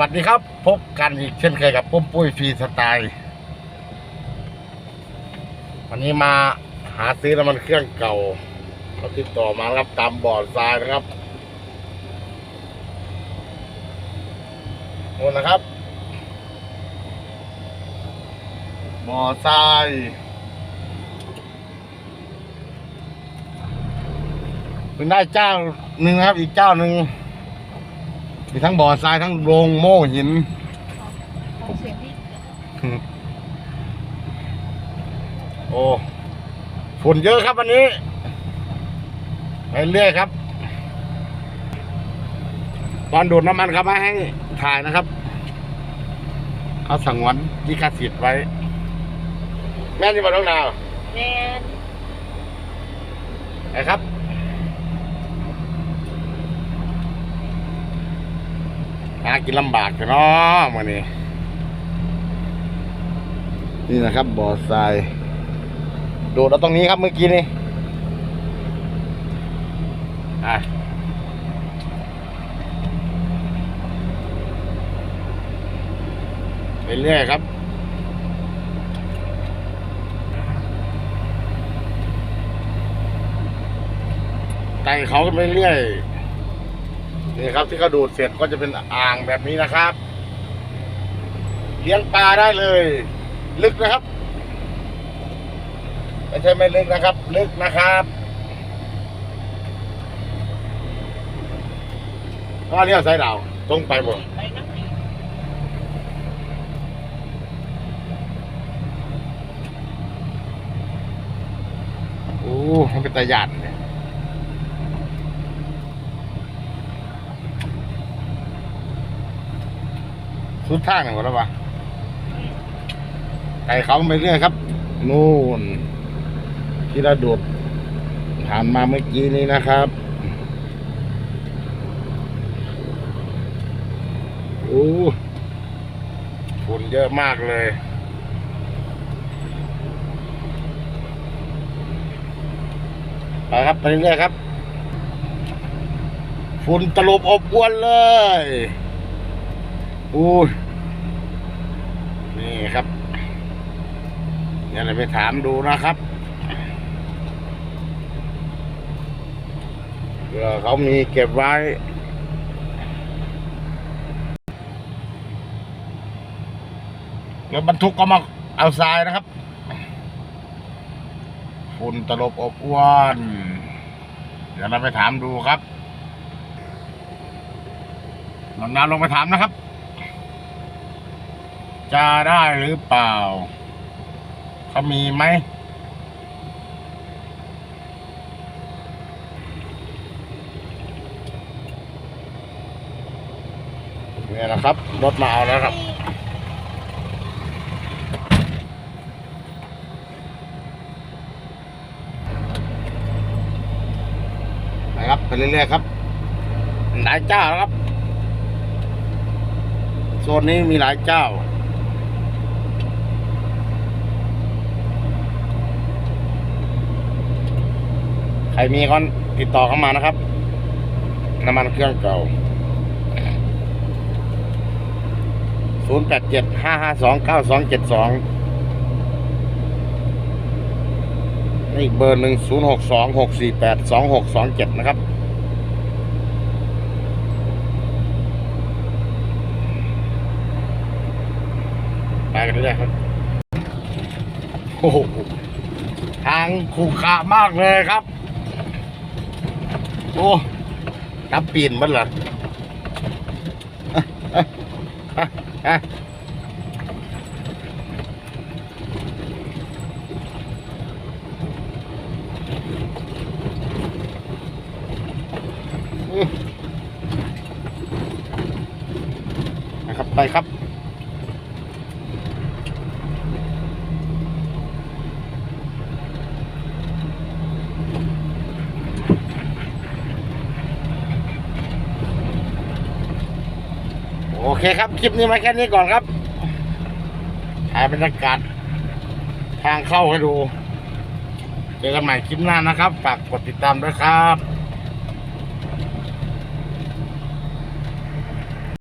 วัสดีครับ พบกันอีกเช่นเคยกับปุ้มปุ้ยฟรีสไตล์วันนี้มาหาซื้อน้ำมันเครื่องเก่าเขาติดต่อมาครับตามบ่อทรายนะครับโน่นะครับบ่อทรายเพิ่งได้เจ้าหนึ่งครับอีกเจ้าหนึ่ง มีทั้งบ่อทรายทั้งโรงโม่หิน ของเสียงพี่โอ้ฝุ่นเยอะครับวันนี้ไปเรื่อยครับ ตอนดูดน้ำมันครับไม่ให้ถ่ายนะครับ เขาสั่งวันยีคาสิทธิ์ไว้ แม่นี่มาต้องดาวแมนไอ้ครับ หากินลำบากกันเนาะมื่อนี้ นี่นะครับบ่อทราย โดดเอาตรงนี้ครับเมื่อกี้นี่อะไปเรื่อยครับไต่เขาขึ้นไปเรื่อย นี่ครับที่เขาดูดเสร็จก็จะเป็นอ่างแบบนี้นะครับเลี้ยงปลาได้เลย ลึกนะครับไม่ใช่ไม่ลึกนะครับ ลึกนะครับก็เลี้ยวสายดาวตรงไปหมดโอ้มันเป็นตาหยาดเนี่ย สุดทางหนึ่งหมดแล้ววะไก่เขาไปเรื่อยครับ นู่น ที่เราดดผ่านมาเมื่อกี้นี้นะครับโอ้ฝุ่นเยอะมากเลยไปครับไปเรื่อยครับฝุ่นตลบอบอวนเลย อู้นี่ครับเดี๋ยวเราไปถามดูนะครับเผื่อเขามีเก็บไว้แล้วบรรทุกก็มาเอาทรายนะครับ ฝุ่นตลบอบอวน เดี๋ยวเราไปถามดูครับลองน้ำลงไปถามนะครับ จะได้หรือเปล่า เขามีไหม เนี่ยนะครับ รถมาเอาแล้วครับนะครับไปเรื่อยๆครับหลายเจ้าแล้วครับ โซนนี้มีหลายเจ้า ใครมีก็ติดต่อเข้ามานะครับ น้ำมันเครื่องเก่า 0 8 7 5 5 2 9 2 7 2 นี่อีกเบอร์หนึ่ง0 6 2 6 4 8 2 6 2 7นะครับไปกันเลยครับ โอ้โห ทางขรุขระมากเลยครับ โอ้จับปีนมันเหรออะอะอะอืมนะครับ ไปครับ โอเคครับ คลิปนี้มาแค่นี้ก่อนครับถ่ายบรรยากาศทางเข้าให้ดู เจอกันใหม่คลิปหน้านะครับ ฝากกดติดตามด้วยครับ